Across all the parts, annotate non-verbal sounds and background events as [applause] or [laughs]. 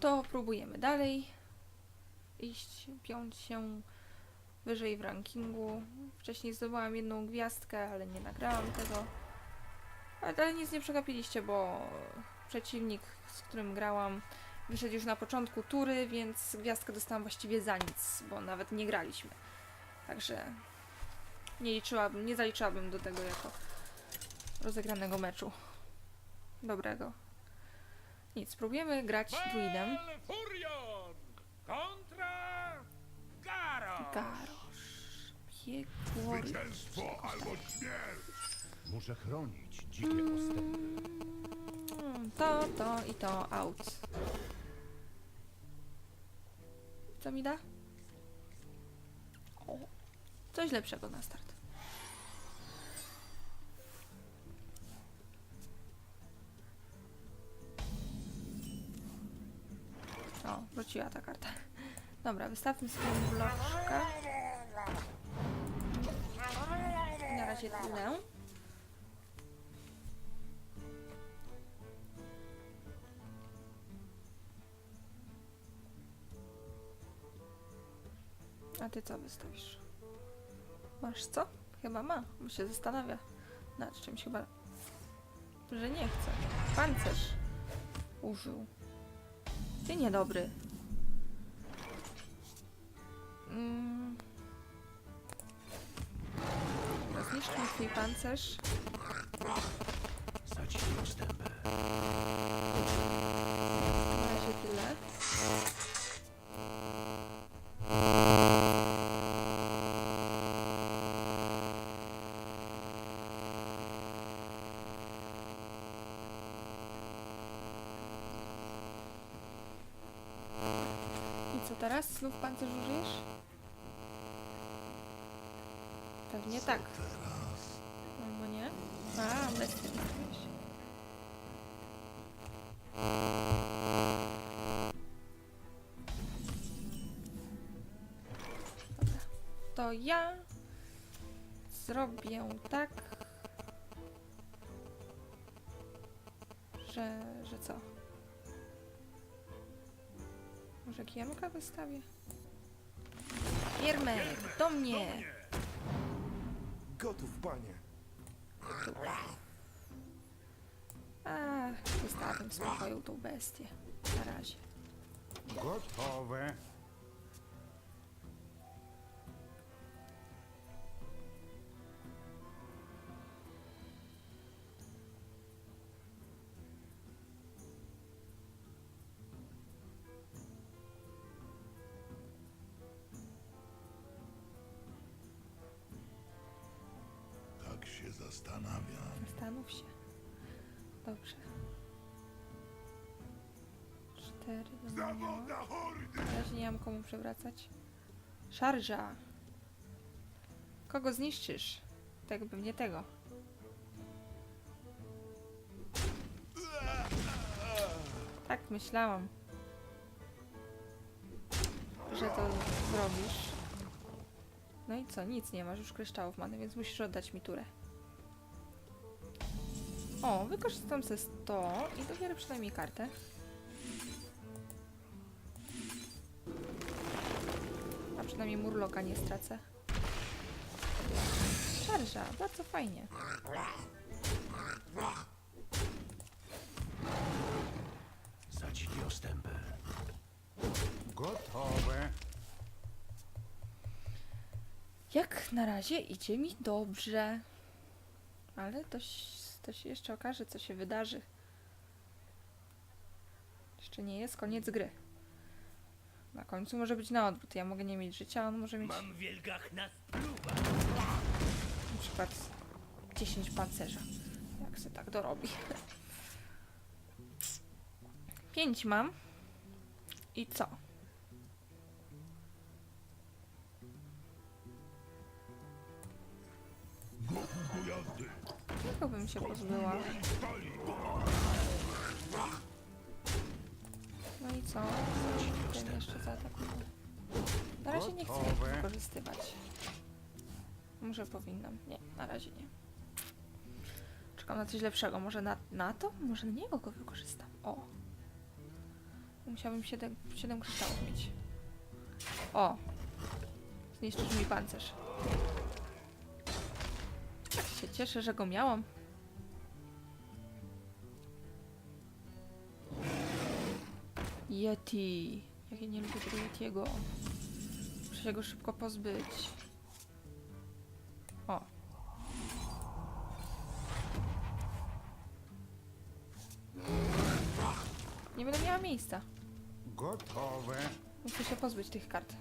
to próbujemy dalej iść, piąć się wyżej w rankingu. Wcześniej zdobyłam jedną gwiazdkę, ale nie nagrałam tego. Ale, nic nie przegapiliście, bo przeciwnik, z którym grałam, wyszedł już na początku tury, więc gwiazdkę dostałam właściwie za nic, bo nawet nie graliśmy. Także nie liczyłabym, nie zaliczyłabym do tego jako rozegranego meczu. Dobrego. Nic, spróbujemy grać druidem. Garosz. Piekło. Zwycięstwo albo śmierć! Muszę chronić dzikie ostępy. Mm, To, to i to out. Co mi da? O, coś lepszego na start. Wróciła ta karta. Dobra, wystawmy sobie bloczka. Na razie tyle. A ty co wystawisz? Masz co? Chyba ma, bo się zastanawia nad czymś chyba, że nie chce. Pancerz użył. Ty niedobry. Mm. Rozniszczmy twój pancerz. Na razie tyle. I co teraz? Znów pancerz użyjesz? Pewnie tak. Albo nie? A, bez. To ja zrobię tak, że, że co? Może Giermka wystawię? Giermek, do mnie! Gotów, panie! A, zostawiam w spokoju tą bestię. Na razie. Gotowe. Zastanawiam. Zastanów się. Dobrze. Cztery. Zawoda hordy! Na razie nie mam komu przewracać. Szarża. Kogo zniszczysz? Tak pewnie tego. Tak myślałam. Że to zrobisz. No i co? Nic nie masz już kryształów many, więc musisz oddać mi turę. O, wykorzystam ze 100 i dobiorę przynajmniej kartę. A przynajmniej murloka nie stracę. Szarża, bardzo fajnie. Za dzikie ostępy. Gotowe. Jak na razie idzie mi dobrze. Ale to, ś- to się jeszcze okaże, co się wydarzy. Jeszcze nie jest koniec gry. Na końcu może być na odwrót. Ja mogę nie mieć życia, a on może mieć Mam wielgach na spluwa. na przykład 10 pancerza. Jak se tak dorobi. 5 [laughs] mam. I co? Bym się pozbyła? No i co? Ten jeszcze zaatakuje. Na razie nie chcę ich wykorzystywać. Może powinnam. Nie, na razie nie. Czekam na coś lepszego. Może na, na to? Może na niego go wykorzystam. O. Musiałabym 7, 7 kryształów mieć. O! Zniszczysz mi pancerz. Tak się cieszę, że go miałam. Yeti. Jak ja nie lubię tego Yetiego. Muszę się go szybko pozbyć. O. Nie będę miała miejsca. Gotowe. Muszę się pozbyć tych kart.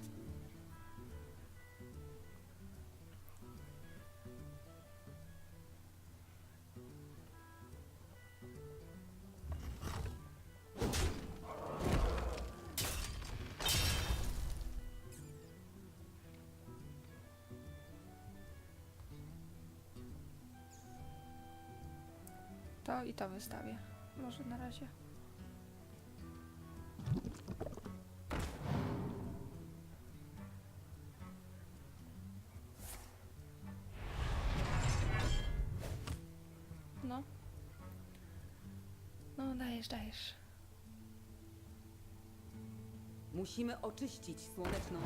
To i to wystawię. Może na razie. No. No, dajesz, dajesz. Musimy oczyścić słoneczną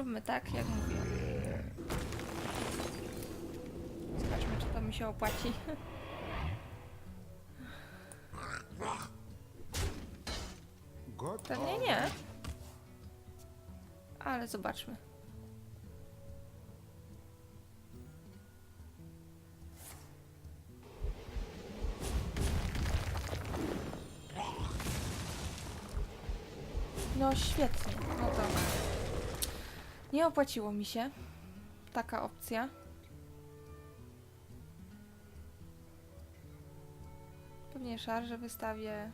zróbmy tak, jak mówię. Zobaczmy, czy to mi się opłaci. Pewnie nie. Ale zobaczmy. No świetnie. No nie opłaciło mi się taka opcja. Pewnie szarże wystawię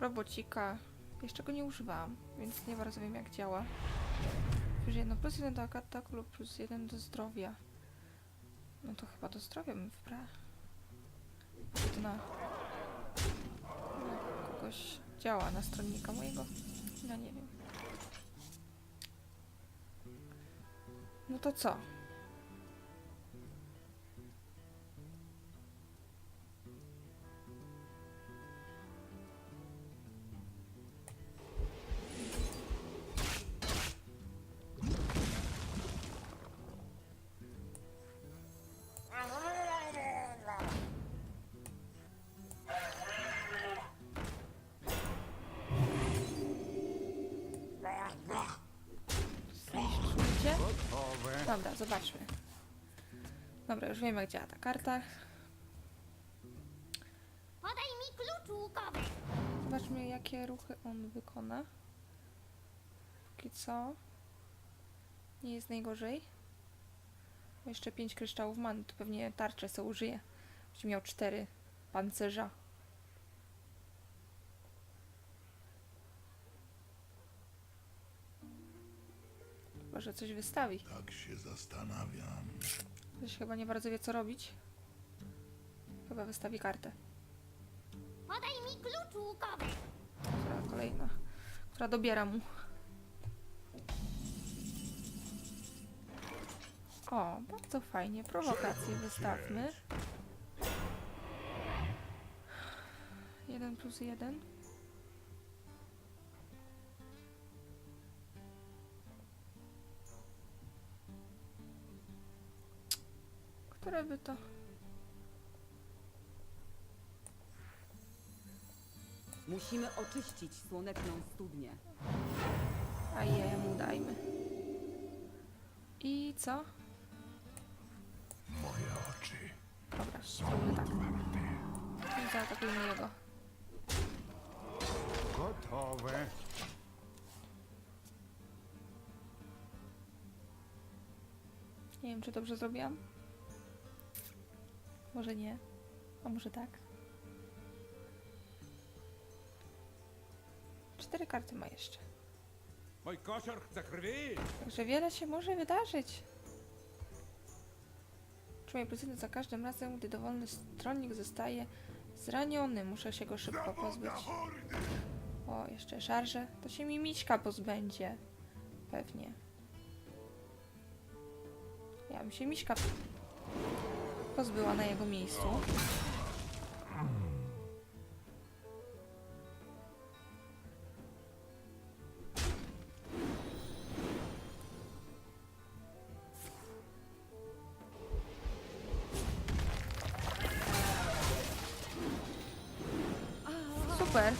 robocika. Jeszcze go nie używałam, więc nie bardzo wiem jak działa. Plus jedno plus jeden do ataku lub plus jeden do zdrowia. No to chyba do zdrowia bym wybrała. Na, na kogoś działa, na stronnika mojego? Ja nie wiem. No to co? Zobaczmy. Dobra, już wiem jak działa ta karta. Podaj mi klucz łukowy. Zobaczmy jakie ruchy on wykona. Póki co. Nie jest najgorzej. Jeszcze 5 kryształów man, to pewnie tarczę sobie użyje. Będzie miał 4 pancerza. Chyba, że coś wystawi. Tak się zastanawiam. Ktoś chyba nie bardzo wie co robić. Chyba wystawi kartę. Podaj mi klucz łukowy. Która kolejna, która dobiera mu. O, bardzo fajnie. Prowokacje wystawmy. Jeden plus jeden. Które by to? Musimy oczyścić słoneczną studnię. A jemu dajmy. I co? Moje oczy Dobra, są zróbmy tak. I zaatakujmy jego. Gotowe. Nie wiem, czy dobrze zrobiłam. Może nie. A może tak. Cztery karty ma jeszcze. Mój kosior chce krwi. Także wiele się może wydarzyć. Czuję precyzję za każdym razem, gdy dowolny stronnik zostaje zraniony. Muszę się go szybko pozbyć. O, jeszcze szarże. To się mi Miśka pozbędzie. Pewnie. Ja bym się Miśka pozbyła na jego miejscu. Super.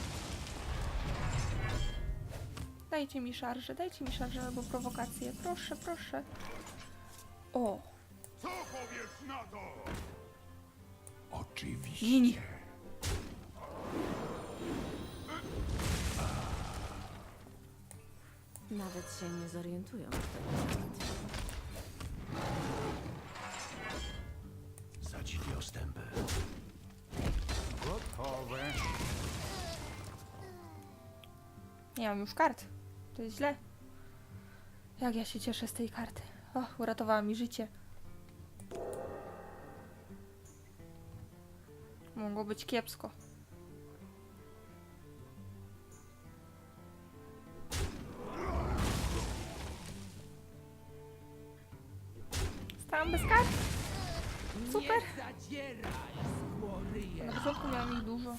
Dajcie mi szarżę, dajcie mi szarżę albo prowokację. Proszę, proszę. O, Gin. Nawet się nie zorientują, jest Zadzili ostępy. Gotowe. nie mam już kart. To jest źle. Jak ja się cieszę z tej karty. Och, uratowała mi życie. Mogło być kiepsko. Stałam bez kart. Super. Na początku miałam ich dużo.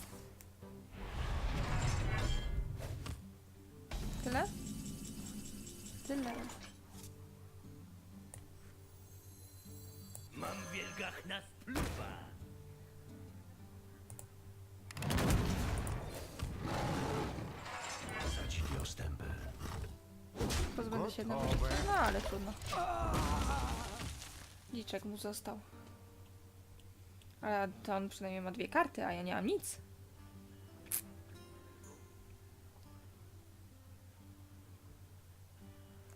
Tyle? Tyle. 7. No ale trudno. Liczek mu został. Ale to on przynajmniej ma dwie karty, a ja nie mam nic.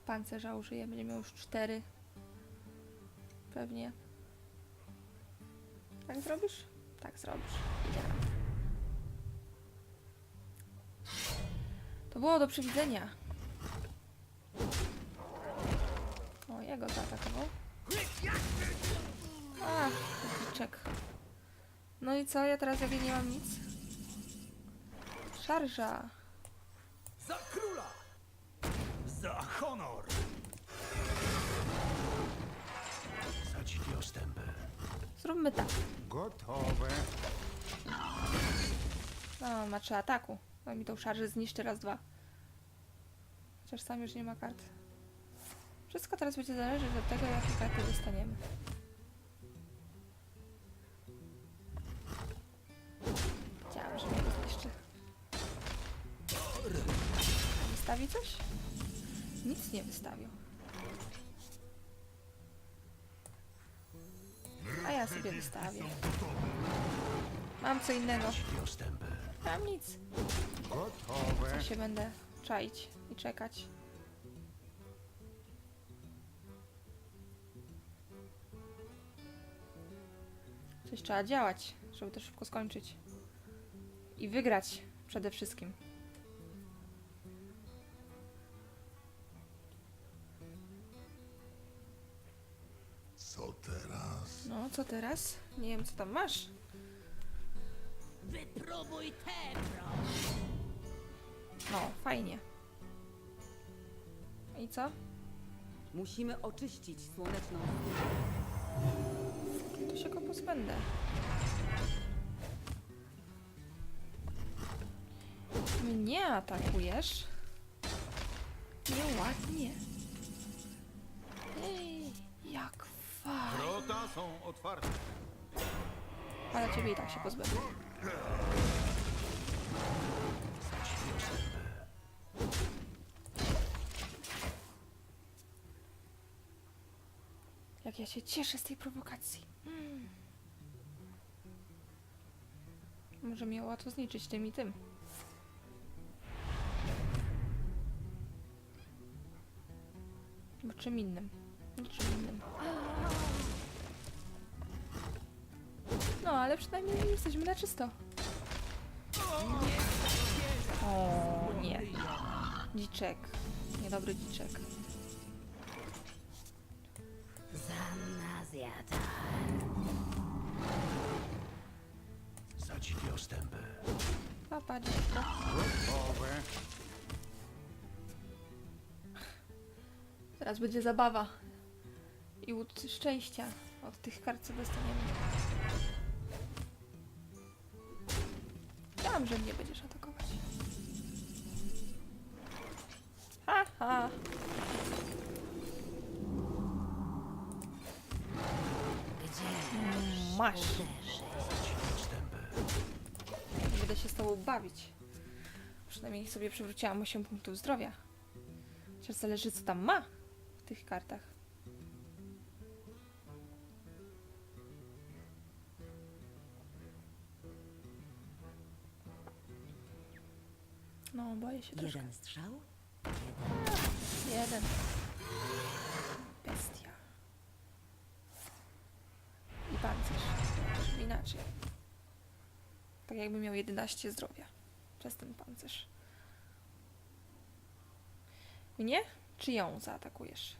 Pancerza użyję, będzie miał już cztery. Pewnie. Tak zrobisz? Tak zrobisz. To było do przewidzenia. O, jego zaatakował. A, liczek. No i co? Ja teraz jak ja nie mam nic? Szarża. Za króla! Za honor! Zadzili ostępy. Zróbmy tak. Gotowe. No, ma trzy ataku. No mi tą szarżę zniszczy raz, dwa. Chociaż sam już nie ma kart. Wszystko teraz będzie zależeć od tego, jakie karty dostaniemy. Wiedziałam, że mnie zniszczy. Wystawi coś? Nic nie wystawił. A ja sobie wystawię. Mam co innego. Mam nic. Ja się będę czaić i czekać. Coś trzeba działać, żeby to szybko skończyć. I wygrać przede wszystkim. Co teraz? No, co teraz? Nie wiem, co tam masz. Wypróbuj te, No, fajnie. I co? Musimy oczyścić słoneczną się go pozbędę. Mnie atakujesz? Nieładnie. Ej, jak fajnie. Wrota są otwarte. Ale ciebie i tak się pozbędę. Jak ja się cieszę z tej prowokacji. Mm. Może mnie łatwo zniszczyć tym i tym. Bo czym innym. Niczym innym. No, ale przynajmniej jesteśmy na czysto. O nie. Dziczek. Niedobry dziczek. Zanna zjada. Zadzili ostępy. Gotowe. Teraz będzie zabawa. I łód szczęścia od tych kart, co dostaniemy. Wiedziałam, że mnie będziesz atakować. Ha, ha. Gdzie Masz. uderzy? Tobą bawić. Przynajmniej sobie przywróciłam 8 punktów zdrowia. Chociaż zależy, co tam ma w tych kartach. No, boję się troszkę. Jeden strzał? Jeden. Bestia. I pancerz. Inaczej. Tak jakby miał 11 zdrowia. Przez ten pancerz. Mnie? Czy ją zaatakujesz?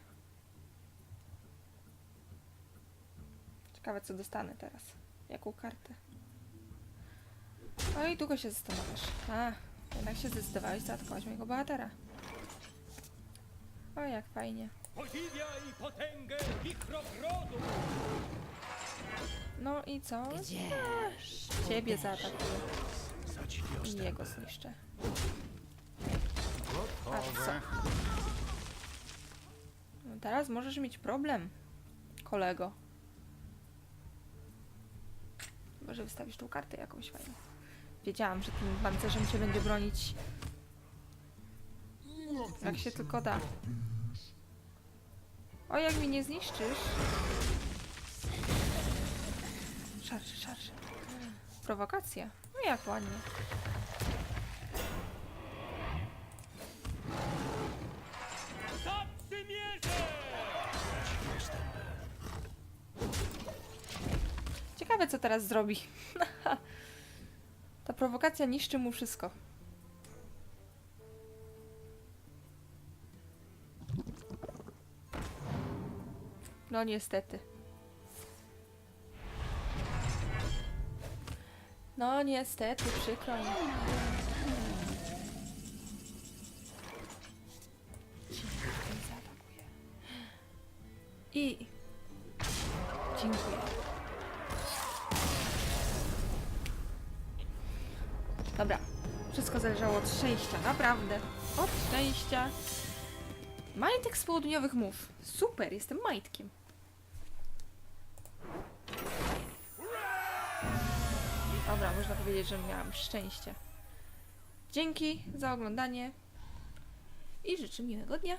Ciekawe, co dostanę teraz. Jaką kartę? Oj, długo się zastanawiasz. A, jednak się zdecydowałeś zaatakować mojego bohatera. O, jak fajnie. Podziwiaj potęgę wichrobrodu! No i co? Gdzie Ciebie zaatakuję i jego zniszczę. A co? No teraz możesz mieć problem, kolego. Chyba, że wystawisz tą kartę jakąś fajną. Wiedziałam, że tym pancerzem cię będzie bronić jak się tylko da. O, jak mi nie zniszczysz. Prowokacja. No jak ładnie. Ciekawe, co teraz zrobi. [laughs] Ta prowokacja niszczy mu wszystko. No niestety. No niestety, przykro mi. I... Dziękuję. Dobra. Wszystko zależało od szczęścia, naprawdę. Od szczęścia. Majtek z południowych mów. Super, jestem majtkiem. Można powiedzieć, że miałam szczęście. Dzięki za oglądanie i życzę miłego dnia.